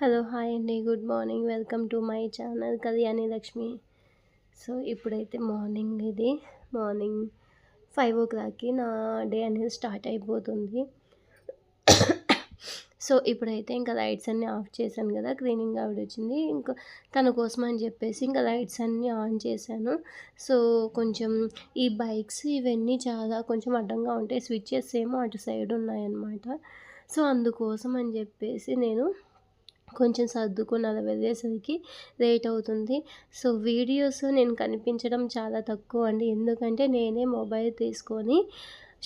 Hello hi అండి. Good morning. Welcome to my channel Kalyani Lakshmi. So ఇప్పుడైతే morning ఇది. Morning five ఓ క్లాక్కి నా డే అనేది స్టార్ట్ అయిపోతుంది. సో ఇప్పుడైతే ఇంకా లైట్స్ అన్నీ ఆఫ్ చేశాను కదా క్లీనింగ్ ఆవిడ వచ్చింది. ఇంకా తన కోసం అని చెప్పేసి ఇంకా లైట్స్ అన్నీ ఆన్ చేశాను. సో కొంచెం ఈ బైక్స్ ఇవన్నీ చాలా కొంచెం అడ్డంగా ఉంటాయి స్విచ్చెస్ ఏమో అటు సైడ్ ఉన్నాయన్నమాట. సో అందుకోసం అని చెప్పేసి నేను కొంచెం సర్దుకొని అలా వెళ్ళేసరికి లేట్ అవుతుంది. సో వీడియోస్ నేను కనిపించడం చాలా తక్కువ అండి. ఎందుకంటే నేనే మొబైల్ తీసుకొని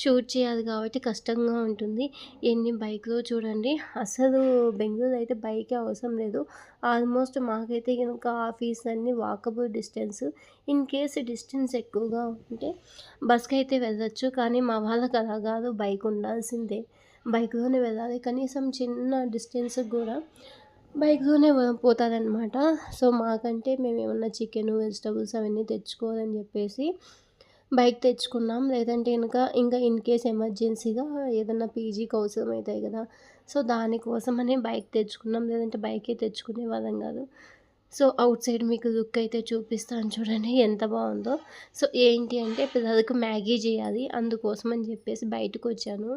షూట్ చేయాలి కాబట్టి కష్టంగా ఉంటుంది. ఎన్ని బైక్లో చూడండి. అసలు బెంగళూరు అయితే బైకే అవసరం లేదు. ఆల్మోస్ట్ మాకైతే కనుక ఆఫీస్ అన్ని walkable distance. In case distance ఎక్కువగా ఉంటే బస్కి అయితే వెళ్ళచ్చు. కానీ మా వాళ్ళకి అలా కాదు. బైక్ ఉండాల్సిందే. బైక్లోనే వెళ్ళాలి. కనీసం చిన్న డిస్టెన్స్కి కూడా బైక్లోనే పోతారనమాట సో మాకంటే మేము ఏమన్నా చికెన్ వెజిటబుల్స్ అవన్నీ తెచ్చుకోవాలని చెప్పేసి బైక్ తెచ్చుకున్నాం. లేదంటే ఇంకా ఇంకా ఇన్ కేస్ ఎమర్జెన్సీగా ఏదన్నా పీజీకి అవసరం అవుతాయి కదా సో దానికోసమని బైక్ తెచ్చుకున్నాం. లేదంటే బైకే తెచ్చుకునే వాళ్ళం కాదు. సో అవుట్ సైడ్ మీకు లుక్ అయితే చూపిస్తాను చూడండి ఎంత బాగుందో. సో ఏంటి అంటే పిల్లలకు మ్యాగీ చేయాలి అందుకోసం అని చెప్పేసి బయటకు వచ్చాను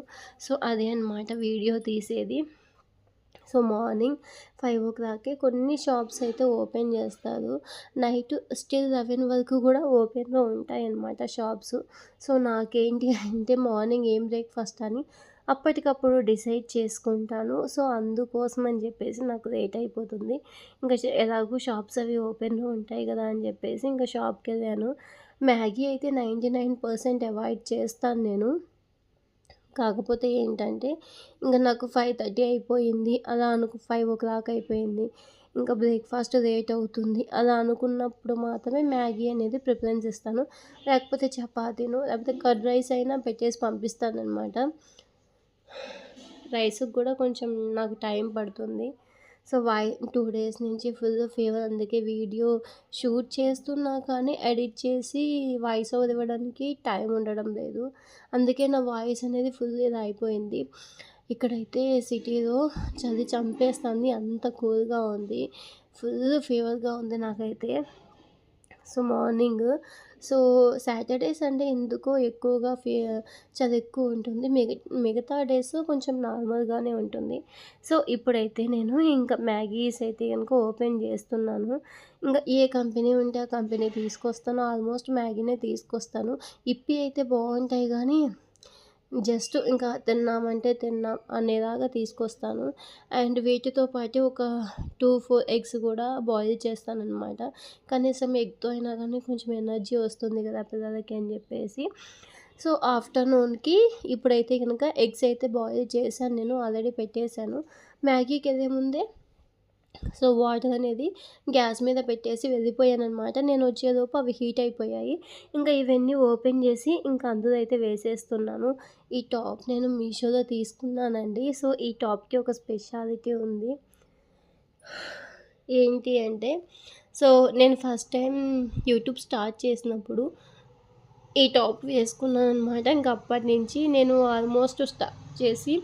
సో అదే అనమాట వీడియో తీసేది. సో మార్నింగ్ ఫైవ్ ఓ క్లాక్కి కొన్ని షాప్స్ అయితే ఓపెన్ చేస్తారు. నైట్ స్టిల్ లెవెన్ వరకు కూడా ఓపెన్లో ఉంటాయి అన్నమాట షాప్స్. సో నాకేంటి అంటే మార్నింగ్ ఏం బ్రేక్ఫాస్ట్ అని అప్పటికప్పుడు డిసైడ్ చేసుకుంటాను. సో అందుకోసం అని చెప్పేసి నాకు లేట్ అయిపోతుంది. ఇంకా ఎలాగో షాప్స్ అవి ఓపెన్లో ఉంటాయి కదా అని చెప్పేసి ఇంకా షాప్కి వెళ్ళాను మ్యాగీ అయితే నైంటీ నైన్ పర్సెంట్ అవాయిడ్ చేస్తాను నేను. కాకపోతే ఏంటంటే ఇంకా నాకు ఫైవ్ థర్టీ అయిపోయింది. అలా అనుకు ఫైవ్ ఓ క్లాక్ అయిపోయింది. ఇంకా బ్రేక్ఫాస్ట్ లేట్ అవుతుంది. అలా అనుకున్నప్పుడు మాత్రమే మ్యాగీ అనేది ప్రిఫరెన్స్ ఇస్తాను లేకపోతే చపాతీను లేకపోతే కర్డ్ రైస్ అయినా పెట్టేసి పంపిస్తాను అనమాట రైస్కి కూడా కొంచెం నాకు టైం పడుతుంది. సో వై టూ డేస్ నుంచి ఫుల్ ఫీవర్ అందుకే వీడియో షూట్ చేస్తున్నా కానీ ఎడిట్ చేసి వాయిస్ ఓవర్ ఇవ్వడానికి టైం ఉండడం లేదు. అందుకే నా వాయిస్ అనేది ఫుల్ ఇది అయిపోయింది. ఇక్కడైతే సిటీలో చలి చంపేస్తుంది. అంత కూల్గా ఉంది. ఫుల్ ఫీవర్గా ఉంది నాకైతే. So morning so Saturday Sunday ఎందుకో ఎక్కువగా ఫీ చలి ఎక్కువ ఉంటుంది. మిగ మిగతా డేస్ కొంచెం నార్మల్గానే ఉంటుంది. సో ఇప్పుడైతే నేను ఇంకా మ్యాగీస్ అయితే కనుక ఓపెన్ చేస్తున్నాను. ఇంకా ఏ కంపెనీ ఉంటే ఆ కంపెనీ తీసుకొస్తాను. ఆల్మోస్ట్ మ్యాగీనే తీసుకొస్తాను. ఇప్పి అయితే బాగుంటాయి కానీ జస్ట్ ఇంకా తిన్నామంటే తిన్నాం అనేలాగా తీసుకొస్తాను. అండ్ వీటితో పాటు ఒక టూ ఫోర్ ఎగ్స్ కూడా బాయిల్ చేస్తాను అనమాట కనీసం ఎగ్తో అయినా కానీ కొంచెం ఎనర్జీ వస్తుంది కదా పిల్లలకి అని చెప్పేసి. సో ఆఫ్టర్నూన్కి ఇప్పుడైతే కనుక ఎగ్స్ అయితే బాయిల్ చేశాను నేను ఆల్రెడీ పెట్టేశాను. మ్యాగీకి వెళ్ళే ముందే? సో వాటర్ అనేది గ్యాస్ మీద పెట్టేసి వెళ్ళిపోయాను అనమాట నేను వచ్చేలోపు అవి హీట్ అయిపోయాయి. ఇంకా ఇవన్నీ ఓపెన్ చేసి ఇంకా అందులో అయితే వేసేస్తున్నాను. ఈ టాప్ నేను మీషోలో తీసుకున్నానండి. సో ఈ టాప్కి ఒక స్పెషాలిటీ ఉంది. ఏంటి అంటే సో నేను ఫస్ట్ టైం యూట్యూబ్ స్టార్ట్ చేసినప్పుడు ఈ టాప్ వేసుకున్నాను అనమాట ఇంకా అప్పటి నుంచి నేను ఆల్మోస్ట్ స్టార్ట్ చేసి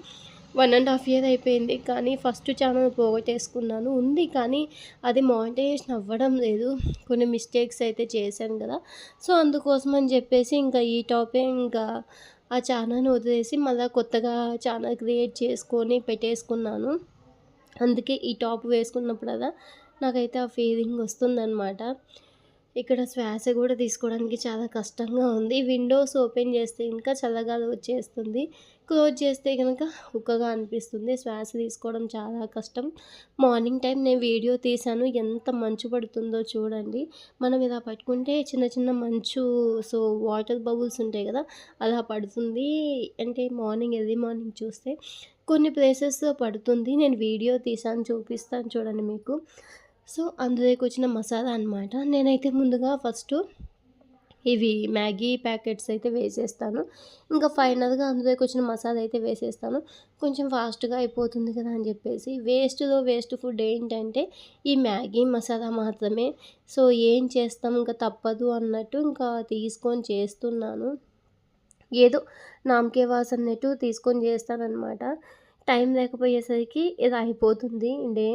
వన్ అండ్ హాఫ్ ఇయర్ అయిపోయింది. కానీ ఫస్ట్ ఛానల్ పోగొట్టేసుకున్నాను. ఉంది కానీ అది మానిటైజేషన్ అవ్వడం లేదు. కొన్ని మిస్టేక్స్ అయితే చేశాను కదా. సో అందుకోసం అని చెప్పేసి ఇంకా ఈ టాపే ఇంకా ఆ ఛానల్ని వదిలేసి మళ్ళీ కొత్తగా ఛానల్ క్రియేట్ చేసుకొని పెట్టేసుకున్నాను. అందుకే ఈ టాప్ వేసుకున్నప్పుడు నాకైతే ఆ ఫీలింగ్ వస్తుందన్నమాట. ఇక్కడ శ్వాస కూడా తీసుకోవడానికి చాలా కష్టంగా ఉంది. విండోస్ ఓపెన్ చేస్తే ఇంకా చల్లగాలి వచ్చేస్తుంది. క్లోజ్ చేస్తే కనుక ఉక్కగా అనిపిస్తుంది. శ్వాస తీసుకోవడం చాలా కష్టం. మార్నింగ్ టైం నేను వీడియో తీశాను. ఎంత మంచు పడుతుందో చూడండి. మనం ఇలా పట్టుకుంటే చిన్న చిన్న మంచు సో వాటర్ బబుల్స్ ఉంటాయి కదా అలా పడుతుంది. అంటే మార్నింగ్ ఎర్లీ మార్నింగ్ చూస్తే కొన్ని ప్లేసెస్ పడుతుంది. నేను వీడియో తీసాను చూపిస్తాను చూడండి మీకు. సో అందులోకి వచ్చిన మసాలా అనమాట నేనైతే ముందుగా ఫస్ట్ ఇవి మ్యాగీ ప్యాకెట్స్ అయితే వేసేస్తాను. ఇంకా ఫైనల్గా అందులోకి వచ్చిన మసాలా అయితే వేసేస్తాను. కొంచెం ఫాస్ట్గా అయిపోతుంది కదా అని చెప్పేసి. వేస్ట్లో వేస్ట్ ఫుడ్ ఏంటంటే ఈ మ్యాగీ మసాలా మాత్రమే. సో ఏం చేస్తాం ఇంకా తప్పదు అన్నట్టు ఇంకా తీసుకొని చేస్తున్నాను. ఏదో నామకే వాస్ అన్నట్టు తీసుకొని చేస్తానన్నమాట. టైం లేకపోయేసరికి ఇది అయిపోతుంది డే.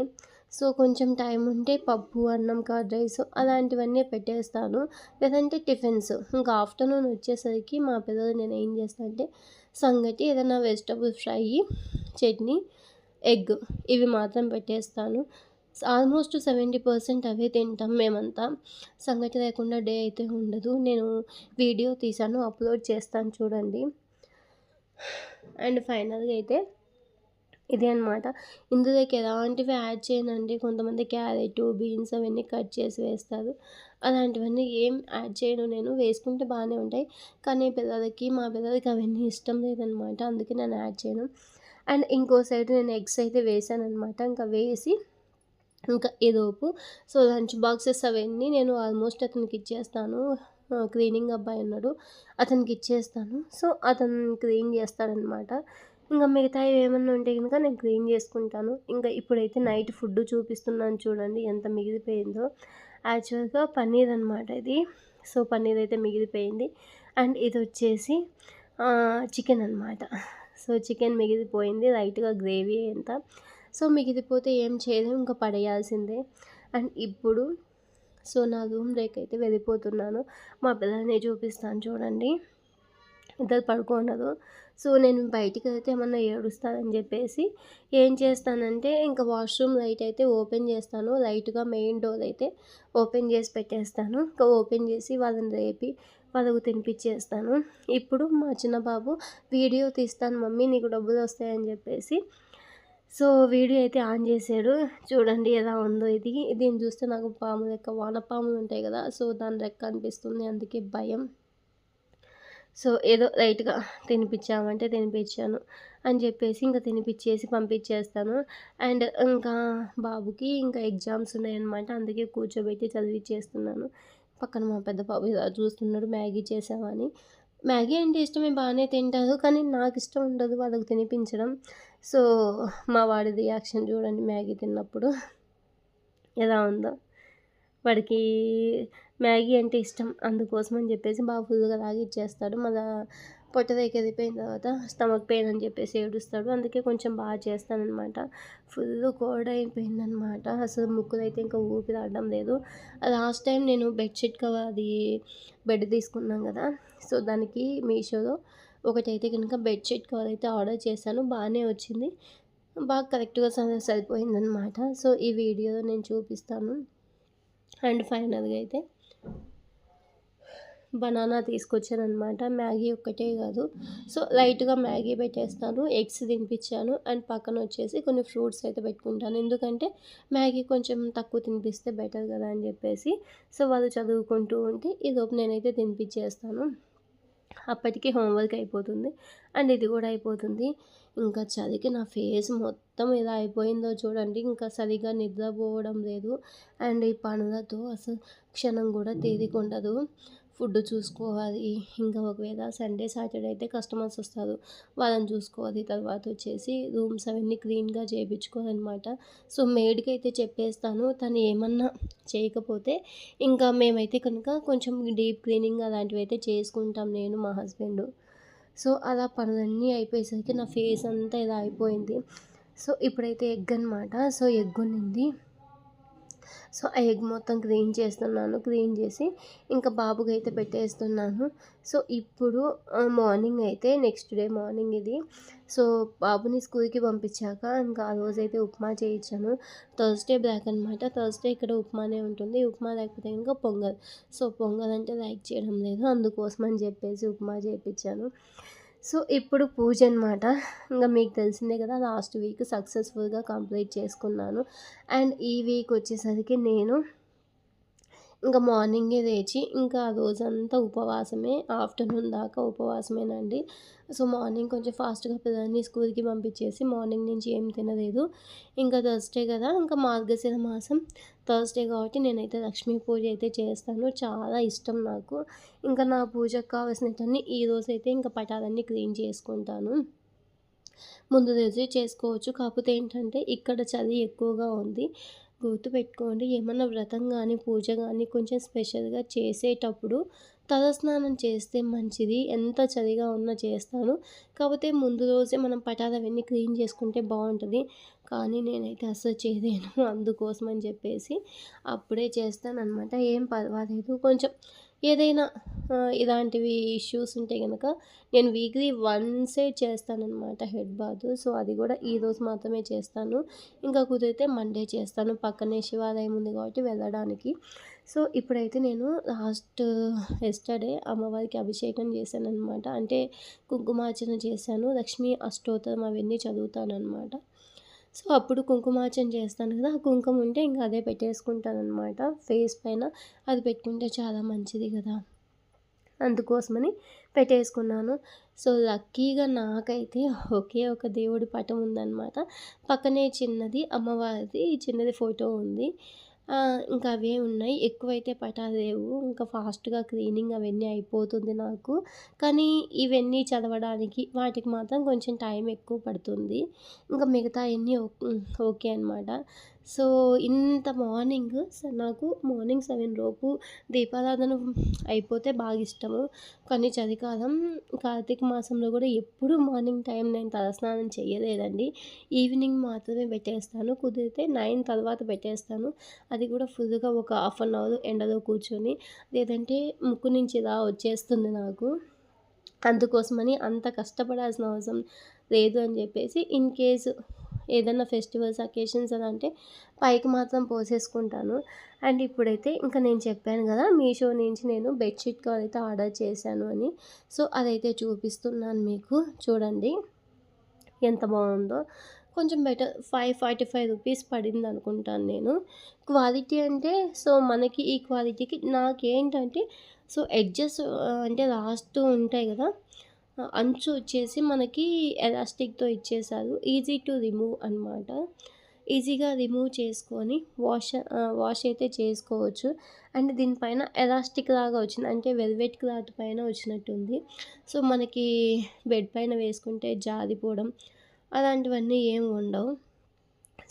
సో కొంచెం టైం ఉంటే పప్పు అన్నం కర్డ్ రైస్ అలాంటివన్నీ పెట్టేస్తాను. లేదంటే టిఫిన్స్. ఇంకా ఆఫ్టర్నూన్ వచ్చేసరికి మా పిల్లలు నేను ఏం చేస్తాను అంటే సంగటి ఏదైనా వెజిటబుల్ ఫ్రై చట్నీ ఎగ్ ఇవి మాత్రం పెట్టేస్తాను. ఆల్మోస్ట్ సెవెంటీ పర్సెంట్ అవే తింటాం మేమంతా. సంగటి లేకుండా డే అయితే ఉండదు. నేను వీడియో తీసాను అప్లోడ్ చేస్తాను చూడండి. అండ్ ఫైనల్గా అయితే ఇదే అనమాట ఇందులోకి ఎలాంటివి యాడ్ చేయనండి? కొంతమంది క్యారెట్ బీన్స్ అవన్నీ కట్ చేసి వేస్తారు. అలాంటివన్నీ ఏం యాడ్ చేయను నేను. వేసుకుంటే బాగానే ఉంటాయి. కానీ పిల్లలకి మా పిల్లలకి అవన్నీ ఇష్టం లేదనమాట అందుకే నేను యాడ్ చేయను. అండ్ ఇంకో సైడ్ నేను ఎగ్స్ అయితే వేసాను అనమాట ఇంకా వేసి ఇంకా ఏదోపు సో లంచ్ బాక్సెస్ అవన్నీ నేను ఆల్మోస్ట్ అతనికి ఇచ్చేస్తాను. క్లీనింగ్ అబ్బాయి ఉన్నాడు. అతనికి ఇచ్చేస్తాను. సో అతను క్లీన్ చేస్తాడనమాట ఇంకా మిగతా ఏమన్నా ఉంటే కనుక నేను క్లీన్ చేసుకుంటాను. ఇంకా ఇప్పుడైతే నైట్ ఫుడ్ చూపిస్తున్నాను చూడండి ఎంత మిగిలిపోయిందో. యాక్చువల్గా పన్నీర్ అనమాట ఇది. సో పన్నీర్ అయితే మిగిలిపోయింది. అండ్ ఇది వచ్చేసి చికెన్ అనమాట సో చికెన్ మిగిలిపోయింది. లైట్గా గ్రేవీ ఎంత సో మిగిలిపోతే ఏం చేయలేము ఇంకా పడేయాల్సిందే. అండ్ ఇప్పుడు సో నా రూమ్ రేక్ అయితే వెళ్ళిపోతున్నాను. మా పిల్లల్ని చూపిస్తాను చూడండి. ఇద్దరు పడుకోండదు సో నేను బయటికి వెళ్తే ఏమన్నా ఏడుస్తానని చెప్పేసి ఏం చేస్తానంటే ఇంకా వాష్రూమ్ లైట్ అయితే ఓపెన్ చేస్తాను. లైట్గా మెయిన్ డోర్ అయితే ఓపెన్ చేసి పెట్టేస్తాను. ఇంకా ఓపెన్ చేసి వాళ్ళని రేపి వాళ్ళకు తినిపించేస్తాను ఇప్పుడు మా చిన్న బాబు వీడియో తీస్తాను మమ్మీ నీకు డబ్బులు వస్తాయని చెప్పేసి. సో వీడియో అయితే ఆన్ చేశాడు చూడండి ఎలా ఉందో ఇది. దీన్ని చూస్తే నాకు పాము లెక్క వానపాములు ఉంటాయి కదా సో దాని రెక్క అనిపిస్తుంది. అందుకే భయం. సో ఏదో లైట్గా తినిపించామంటే తినిపించాను అని చెప్పేసి ఇంకా తినిపించేసి పంపించేస్తాను అండ్ ఇంకా బాబుకి ఇంకా ఎగ్జామ్స్ ఉన్నాయన్నమాట. అందుకే కూర్చోబెట్టి చదివిచ్చేస్తున్నాను. పక్కన మా పెద్ద బాబు ఇలా చూస్తున్నాడు మ్యాగీ చేసామని మ్యాగీ అంటే ఇష్టమే బాగానే తింటారు కానీ నాకు ఇష్టం ఉండదు వాళ్ళకి తినిపించడం. సో మా వాడి రియాక్షన్ చూడండి మ్యాగీ తిన్నప్పుడు. ఎలా ఉందో? వాడికి మ్యాగీ అంటే ఇష్టం. అందుకోసం అని చెప్పేసి బాగా ఫుల్గా తాగి ఇచ్చేస్తాడు మళ్ళీ పొట్ట దగ్గర తర్వాత స్టమక్ పెయిన్ అని చెప్పేసి ఏడుస్తాడు. అందుకే కొంచెం బాగా చేస్తానమాట ఫుల్ కోడ్ అయిపోయిందనమాట అసలు ముక్కులు అయితే ఇంకా ఊపిరి ఆడడం లేదు. లాస్ట్ టైం నేను బెడ్షీట్ కవర్ అది బెడ్ తీసుకున్నాం కదా సో దానికి మీషోలో ఒకటైతే కనుక బెడ్షీట్ కవర్ అయితే ఆర్డర్ చేశాను. బాగానే వచ్చింది. బాగా కరెక్ట్గా సరిపోయిందనమాట సో ఈ వీడియోలో నేను చూపిస్తాను. అండ్ ఫైనల్గా అయితే బనానా తీసుకొచ్చాను అనమాట మ్యాగీ ఒక్కటే కాదు. సో లైట్గా మ్యాగీ పెట్టేస్తాను ఎగ్స్ తినిపించాను అండ్ పక్కన వచ్చేసి కొన్ని ఫ్రూట్స్ అయితే పెట్టుకుంటాను. ఎందుకంటే మ్యాగీ కొంచెం తక్కువ తినిపిస్తే బెటర్ కదా అని చెప్పేసి. సో వాళ్ళు చదువుకుంటూ ఉంటే ఈలోపు నేనైతే తినిపించేస్తాను. అప్పటికి హోంవర్క్ అయిపోతుంది. అండ్ ఇది కూడా అయిపోతుంది. ఇంకా చలికి నా ఫేస్ మొత్తం ఎలా అయిపోయిందో చూడండి. ఇంకా సరిగా నిద్రపోవడం లేదు. అండ్ ఈ పనులతో అసలు క్షణం కూడా తీరిక ఉండదు. ఫుడ్ చూసుకోవాలి. ఇంకా ఒకవేళ సండే సాటర్డే అయితే కస్టమర్స్ వస్తారు. వాళ్ళని చూసుకోవాలి. తర్వాత వచ్చేసి రూమ్స్ అవన్నీ క్లీన్గా చేయించుకోవాలన్నమాట సో మేడ్కి అయితే చెప్పేస్తాను. తను ఏమన్నా చేయకపోతే ఇంకా మేమైతే కనుక కొంచెం డీప్ క్లీనింగ్ అలాంటివి అయితే చేసుకుంటాం. నేను మా హస్బెండ్. సో అలా పనులన్నీ అయిపోయేసరికి నా ఫేస్ అంతా ఇలా అయిపోయింది సో ఇప్పుడైతే ఎగ్ అనమాట సో ఎగ్ ఉన్నింది సో ఆ ఎగ్ మొత్తం క్లీన్ చేస్తున్నాను క్లీన్ చేసి ఇంకా బాబుకి అయితే పెట్టేస్తున్నాను. సో ఇప్పుడు మార్నింగ్ అయితే నెక్స్ట్ డే మార్నింగ్ ఇది. సో బాబుని స్కూల్కి పంపించాక ఇంకా ఆ రోజైతే ఉప్మా చేయించాను. థర్స్డే బ్లాక్ అనమాట థర్స్డే ఇక్కడ ఉప్మానే ఉంటుంది. ఉప్మా లేకపోతే ఇంకా పొంగల్. సో పొంగల్ అంటే లైక్ చేయడం లేదు. అందుకోసం అని చెప్పేసి ఉప్మా చేయించాను. సో ఇప్పుడు పూజ అనమాట ఇంకా మీకు తెలిసిందే కదా లాస్ట్ వీక్ సక్సెస్ఫుల్గా కంప్లీట్ చేసుకున్నాను. అండ్ ఈ వీక్ వచ్చేసరికి నేను ఇంకా మార్నింగే లేచి ఇంకా ఆ రోజంతా ఉపవాసమే ఆఫ్టర్నూన్ దాకా ఉపవాసమేనండి. సో మార్నింగ్ కొంచెం ఫాస్ట్గా పిల్లల్ని స్కూల్కి పంపించేసి మార్నింగ్ నుంచి ఏం తినలేదు. ఇంకా థర్స్డే కదా ఇంకా మార్గశిర మాసం థర్స్డే కాబట్టి నేనైతే లక్ష్మీ పూజ అయితే చేస్తాను. చాలా ఇష్టం నాకు. ఇంకా నా పూజకు కావాల్సినవన్నీ ఈ రోజైతే ఇంకా పటాలన్నీ క్లీన్ చేసుకుంటాను. ముందు రోజే చేసుకోవచ్చు. కాకపోతే ఏంటంటే ఇక్కడ చలి ఎక్కువగా ఉంది. గుర్తుపెట్టుకోండి. ఏమన్నా వ్రతం కానీ పూజ కానీ కొంచెం స్పెషల్గా చేసేటప్పుడు తలస్నానం చేస్తే మంచిది. ఎంత చలిగా ఉన్నా చేస్తాను. కాకపోతే ముందు రోజే మనం పటాలు అవన్నీ క్లీన్ చేసుకుంటే బాగుంటుంది. కానీ నేనైతే అసలు చేయలేను. అందుకోసం అని చెప్పేసి అప్పుడే చేస్తానన్నమాట. ఏం పర్వాలేదు. కొంచెం ఏదైనా ఇలాంటివి ఇష్యూస్ ఉంటే కనుక నేను వీక్లీ వన్సే చేస్తానన్నమాట హెడ్ బాత్. సో అది కూడా ఈరోజు మాత్రమే చేస్తాను. ఇంకా కుదిరితే మండే చేస్తాను. పక్కనే శివాలయం ఉంది కాబట్టి వెళ్ళడానికి. సో ఇప్పుడైతే నేను లాస్ట్ ఎస్టర్డే అమ్మవారికి అభిషేకం చేశాను అనమాట అంటే కుంకుమార్చన చేశాను. లక్ష్మీ అష్టోత్తరం అవన్నీ చదువుతాను అనమాట సో అప్పుడు కుంకుమార్చన చేస్తాను కదా ఆ కుంకుమ ఉంటే ఇంకా అదే పెట్టేసుకుంటాను అనమాట ఫేస్ పైన అది పెట్టుకుంటే చాలా మంచిది కదా. అందుకోసమని పెట్టేసుకున్నాను. సో లక్కీగా నాకైతే ఒకే ఒక దేవుడి పటం ఉందన్నమాట. పక్కనే చిన్నది అమ్మవారిది చిన్నది ఫోటో ఉంది. ఇంకా అవే ఉన్నాయి. ఎక్కువైతే పటాలేవు ఇంకా ఫాస్ట్గా క్లీనింగ్ అవన్నీ అయిపోతుంది నాకు. కానీ ఇవన్నీ చదవడానికి వాటికి మాత్రం కొంచెం టైం ఎక్కువ పడుతుంది. ఇంకా మిగతా అన్నీ ఓకే అనమాట సో ఇంత మార్నింగ్ నాకు మార్నింగ్ సెవెన్ లోపు దీపారాధన అయిపోతే బాగా ఇష్టము. కానీ చలికాలం కార్తీక మాసంలో కూడా ఎప్పుడు మార్నింగ్ టైం నేను తలస్నానం చేయలేదండి. ఈవినింగ్ మాత్రమే పెట్టేస్తాను. కుదిరితే నైన్ తర్వాత పెట్టేస్తాను. అది కూడా ఫుల్గా ఒక హాఫ్ అన్ అవర్ ఎండలో కూర్చొని లేదంటే ముక్కు నుంచి ఇలా వచ్చేస్తుంది నాకు. అందుకోసమని అంత కష్టపడాల్సిన అవసరం లేదు అని చెప్పేసి ఇన్ కేసు ఏదైనా ఫెస్టివల్స్ అకేషన్స్ అని అంటే పైకి మాత్రం పోసేసుకుంటాను. అండ్ ఇప్పుడైతే ఇంకా నేను చెప్పాను కదా మీషో నుంచి నేను బెడ్షీట్ కవర్ అయితే ఆర్డర్ చేశాను అని. సో అదైతే చూపిస్తున్నాను మీకు. చూడండి ఎంత బాగుందో. కొంచెం better five forty five rupees పడింది అనుకుంటాను నేను. క్వాలిటీ అంటే సో మనకి ఈ క్వాలిటీకి నాకేంటంటే సో ఎడ్జెస్ అంటే రాస్తూ ఉంటాయి కదా అంచు వచ్చేసి మనకి ఎలాస్టిక్తో ఇచ్చేసారు ఈజీ టు రిమూవ్ అనమాట ఈజీగా రిమూవ్ చేసుకొని వాష్ వాష్ అయితే చేసుకోవచ్చు. అండ్ దీనిపైన ఎలాస్టిక్ లాగా వచ్చింది అంటే వెల్వెట్ క్లాత్ పైన వచ్చినట్టుంది. సో మనకి బెడ్ పైన వేసుకుంటే జారిపోవడం అలాంటివన్నీ ఏమి ఉండవు.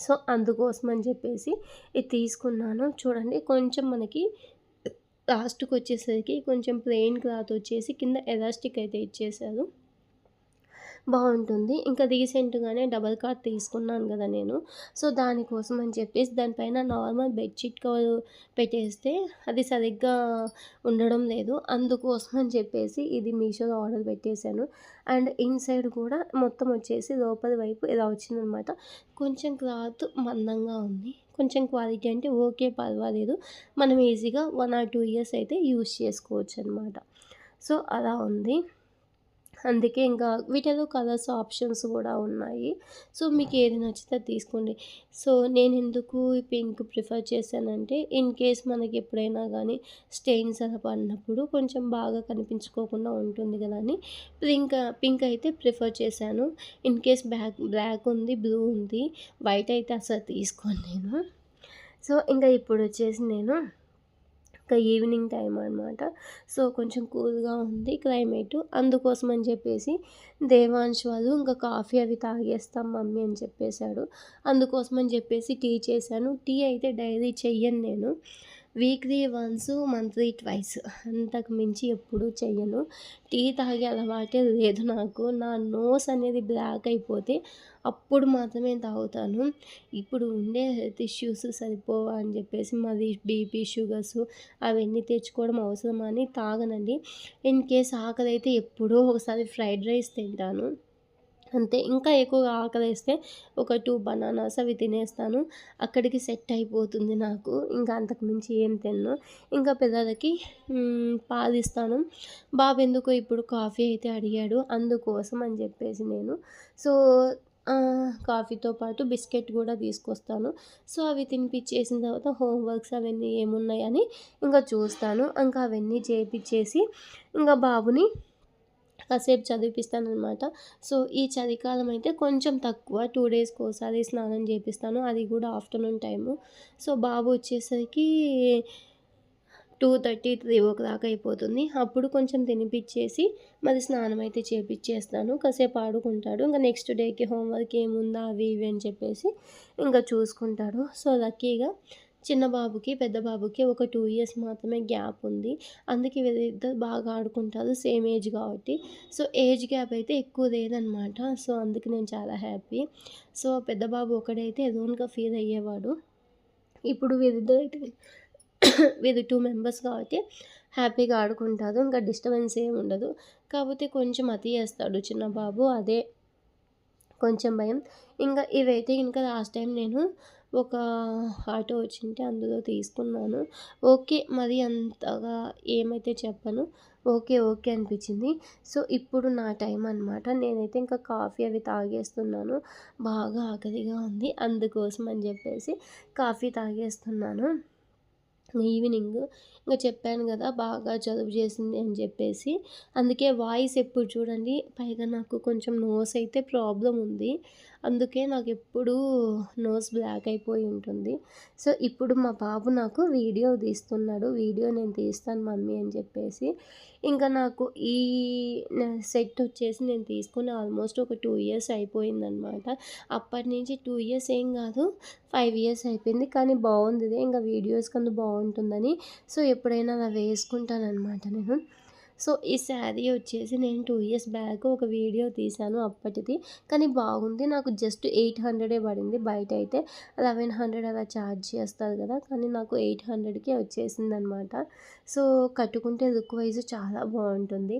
సో అందుకోసం అని చెప్పేసి ఇది తీసుకున్నాను. చూడండి కొంచెం మనకి లాస్ట్కి వచ్చేసరికి కొంచెం ప్లెయిన్ క్లాత్ వచ్చేసి కింద ఎలాస్టిక్ అయితే ఇచ్చేసారు. బాగుంటుంది. ఇంకా రీసెంట్గానే డబల్ కార్డ్ తీసుకున్నాను కదా నేను. సో దానికోసం అని చెప్పేసి దానిపైన నార్మల్ బెడ్షీట్ కవర్ పెట్టేస్తే అది సరిగ్గా ఉండడం లేదు. అందుకోసం అని చెప్పేసి ఇది మీషోలో ఆర్డర్ పెట్టేశాను. అండ్ ఇన్సైడ్ కూడా మొత్తం వచ్చేసి లోపలి వైపు ఇలా వచ్చిందనమాట. కొంచెం క్లాత్ మందంగా ఉంది. కొంచెం క్వాలిటీ అంటే ఓకే పర్వాలేదు. మనం ఈజీగా వన్ ఆర్ టూ ఇయర్స్ అయితే యూస్ చేసుకోవచ్చు అనమాట సో అలా ఉంది. అందుకే ఇంకా వీటిలో కలర్స్ ఆప్షన్స్ కూడా ఉన్నాయి. సో మీకు ఏది నచ్చితే తీసుకోండి. సో నేను ఎందుకు పింక్ ప్రిఫర్ చేశానంటే ఇన్ కేస్ మనకి ఎప్పుడైనా కానీ స్టెయిన్స్ అలా పడినప్పుడు కొంచెం బాగా కనిపించుకోకుండా ఉంటుంది కదా అని పింక్ పింక్ అయితే ప్రిఫర్ చేశాను. ఇన్ కేస్ బ్లాక్ బ్లాక్ ఉంది బ్లూ ఉంది వైట్ అయితే అసలు తీసుకోను నేను. సో ఇంకా ఇప్పుడు వచ్చేసి నేను ఇంకా ఈవినింగ్ టైం అనమాట సో కొంచెం కూల్గా ఉంది క్లైమేట్. అందుకోసం అని చెప్పేసి దేవాంశ్ వాళ్ళు ఇంకా కాఫీ అవి తాగేస్తాం మమ్మీ అని చెప్పేశాడు. అందుకోసం అని చెప్పేసి టీ చేశాను. టీ అయితే డైలీ చెయ్యను నేను. Weekly once monthly twice. అంతకు మించి ఎప్పుడూ చెయ్యను. టీ తాగే అలవాటే లేదు నాకు. నా నోస్ అనేది బ్లాక్ అయిపోతే అప్పుడు మాత్రమే తాగుతాను. ఇప్పుడు ఉండే హెల్త్ ఇష్యూస్ సరిపోవా అని చెప్పేసి మరి బీపీ షుగర్స్ అవన్నీ తెచ్చుకోవడం అవసరమని తాగనండి. ఇన్ కేస్ ఆకలి అయితే ఎప్పుడో ఒకసారి ఫ్రైడ్ రైస్ తింటాను. అంతే. ఇంకా ఎక్కువగా ఆకలిస్తే ఒక టూ బనానాస్ అవి తినేస్తాను. అక్కడికి సెట్ అయిపోతుంది నాకు. ఇంకా అంతకు మించి ఏం తిన్ను. ఇంకా పిల్లలకి పాలిస్తాను బాబు ఎందుకో ఇప్పుడు కాఫీ అయితే అడిగాడు. అందుకోసం అని చెప్పేసి నేను. సో కాఫీతో పాటు బిస్కెట్ కూడా తీసుకొస్తాను. సో అవి తినిపించేసిన తర్వాత హోంవర్క్స్ అవన్నీ ఏమున్నాయని ఇంకా చూస్తాను. ఇంకా అవన్నీ చేపించేసి ఇంకా బాబుని కాసేపు చదివిపిస్తానమాట సో ఈ చలికాలం అయితే కొంచెం తక్కువ. టూ డేస్కి ఒకసారి స్నానం చేపిస్తాను. అది కూడా ఆఫ్టర్నూన్ టైము. సో బాబు వచ్చేసరికి two thirty three o'clock అయిపోతుంది. అప్పుడు కొంచెం తినిపించేసి మరి స్నానం అయితే చేపించేస్తాను కాసేపు ఆడుకుంటాడు. ఇంకా నెక్స్ట్ డేకి హోంవర్క్ ఏముందా అవి ఇవి అని చెప్పేసి ఇంకా చూసుకుంటాడు. సో లక్కీగా చిన్న బాబుకి పెద్ద బాబుకి ఒక టూ ఇయర్స్ మాత్రమే గ్యాప్ ఉంది. అందుకే వీళ్ళిద్దరు బాగా ఆడుకుంటారు సేమ్ ఏజ్ కాబట్టి. సో ఏజ్ గ్యాప్ అయితే ఎక్కువ లేదనమాట. సో అందుకు నేను చాలా హ్యాపీ సో పెద్ద బాబు ఒకడైతే ఎదోన్గా ఫీల్ అయ్యేవాడు. ఇప్పుడు వీరిద్దరు అయితే వీరు టూ మెంబర్స్ కాబట్టి హ్యాపీగా ఆడుకుంటారు. ఇంకా డిస్టర్బెన్స్ ఏమి ఉండదు. కాకపోతే కొంచెం అతి చేస్తాడు చిన్న బాబు. అదే కొంచెం భయం. ఇంకా ఇవైతే ఇంకా లాస్ట్ టైం నేను ఒక ఆటో వచ్చింటే అందులో తీసుకున్నాను. ఓకే మరి అంతగా ఏమైతే చెప్పను. ఓకే ఓకే అనిపించింది. సో ఇప్పుడు నా టైం అనమాట నేనైతే ఇంకా కాఫీ అవి తాగేస్తున్నాను. బాగా ఆకలిగా ఉంది. అందుకోసం అని చెప్పేసి కాఫీ తాగేస్తున్నాను. ఈవినింగ్ ఇంకా చెప్పాను కదా బాగా చదువు చేసింది అని చెప్పేసి. అందుకే వాయిస్ ఎప్పుడు చూడండి పైగా నాకు కొంచెం నోస్ అయితే ప్రాబ్లం ఉంది. అందుకే నాకు ఎప్పుడూ నోస్ బ్లాక్ అయిపోయి ఉంటుంది. సో ఇప్పుడు మా బాబు నాకు వీడియో తీస్తున్నాడు. వీడియో నేను తీస్తాను మమ్మీ అని చెప్పేసి. ఇంకా నాకు ఈ సెట్ వచ్చేసి నేను తీసుకుని ఆల్మోస్ట్ ఒక టూ ఇయర్స్ అయిపోయిందనమాట. అప్పటి నుంచి టూ ఇయర్స్ ఏం కాదు ఫైవ్ ఇయర్స్ అయిపోయింది. కానీ బాగుంది ఇంకా వీడియోస్ కన్నా బాగుంటుందని. సో ఎప్పుడైనా అలా వేసుకుంటానమాట నేను. సో ఈ శారీ వచ్చేసి నేను టూ ఇయర్స్ బ్యాక్ ఒక వీడియో తీశాను అప్పటిది. కానీ బాగుంది. నాకు జస్ట్ ఎయిట్ హండ్రెడే పడింది. బయట అయితే లెవెన్ హండ్రెడ్ అలా ఛార్జ్ చేస్తారు కదా! కానీ నాకు ఎయిట్ హండ్రెడ్కే వచ్చేసింది అనమాట సో కట్టుకుంటే లుక్ వైజ్ చాలా బాగుంటుంది.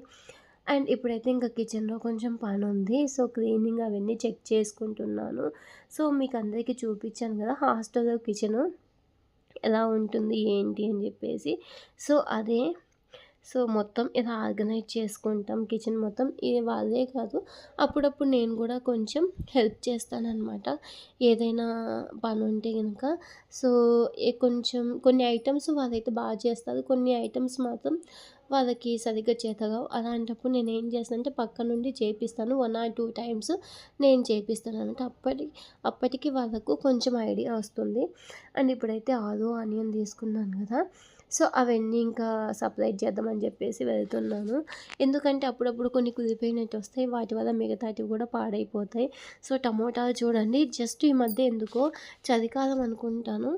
అండ్ ఇప్పుడైతే ఇంకా కిచెన్లో కొంచెం పని ఉంది సో క్లీనింగ్ అవన్నీ చెక్ చేసుకుంటున్నాను. సో మీకు అందరికీ చూపించాను కదా! హాస్టల్లో కిచెను ఎలా ఉంటుంది ఏంటి అని చెప్పేసి. సో అదే సో మొత్తం ఇలా ఆర్గనైజ్ చేసుకుంటాం. కిచెన్ మొత్తం ఇది వాళ్ళే కాదు. అప్పుడప్పుడు నేను కూడా కొంచెం హెల్ప్ చేస్తానన్నమాట. ఏదైనా పని ఉంటే కనుక సో కొంచెం కొన్ని ఐటమ్స్ వాళ్ళైతే బాగా చేస్తారు. కొన్ని ఐటమ్స్ మాత్రం వాళ్ళకి సరిగ్గా చేతగా అలాంటప్పుడు నేను ఏం చేస్తానంటే పక్క నుండి చేపిస్తాను. వన్ ఆర్ టూ టైమ్స్ నేను చేపిస్తాను అనమాట అప్పటి అప్పటికి వాళ్ళకు కొంచెం ఐడియా వస్తుంది. అండ్ ఇప్పుడైతే ఆలు ఆనియన్ తీసుకున్నాను కదా. సో అవన్నీ ఇంకా సపరేట్ చేద్దామని చెప్పేసి వెళ్తున్నాను. ఎందుకంటే అప్పుడప్పుడు కొన్ని కుదిరిపోయినట్టు వస్తాయి వాటి వల్ల మిగతాటివి కూడా పాడైపోతాయి. సో టమోటాలు చూడండి. జస్ట్ ఈ మధ్య ఎందుకో చలికాలం అనుకుంటాను.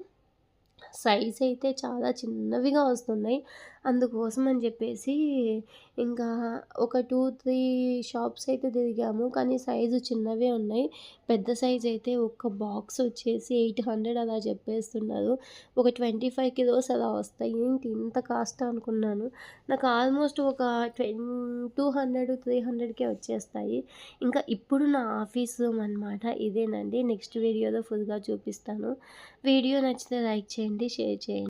సైజ్ అయితే చాలా చిన్నవిగా వస్తున్నాయి. అందుకోసం అని చెప్పేసి ఇంకా ఒక టూ త్రీ షాప్స్ అయితే తిరిగాము. కానీ సైజు చిన్నవే ఉన్నాయి. పెద్ద సైజ్ అయితే ఒక బాక్స్ వచ్చేసి ఎయిట్ హండ్రెడ్ అలా చెప్పేస్తున్నారు. ఒక ట్వంటీ ఫైవ్ కిలోస్ అలా వస్తాయి. ఏంటి ఇంత కాస్ట్ అనుకున్నాను. నాకు ఆల్మోస్ట్ ఒక ట్వెన్ టూ హండ్రెడ్ త్రీ హండ్రెడ్కే వచ్చేస్తాయి. ఇంకా ఇప్పుడు నా ఆఫీస్ రూమ్ అనమాట ఇదేనండి. నెక్స్ట్ వీడియోలో ఫుల్గా చూపిస్తాను. వీడియో నచ్చితే లైక్ చేయండి షేర్ చేయండి.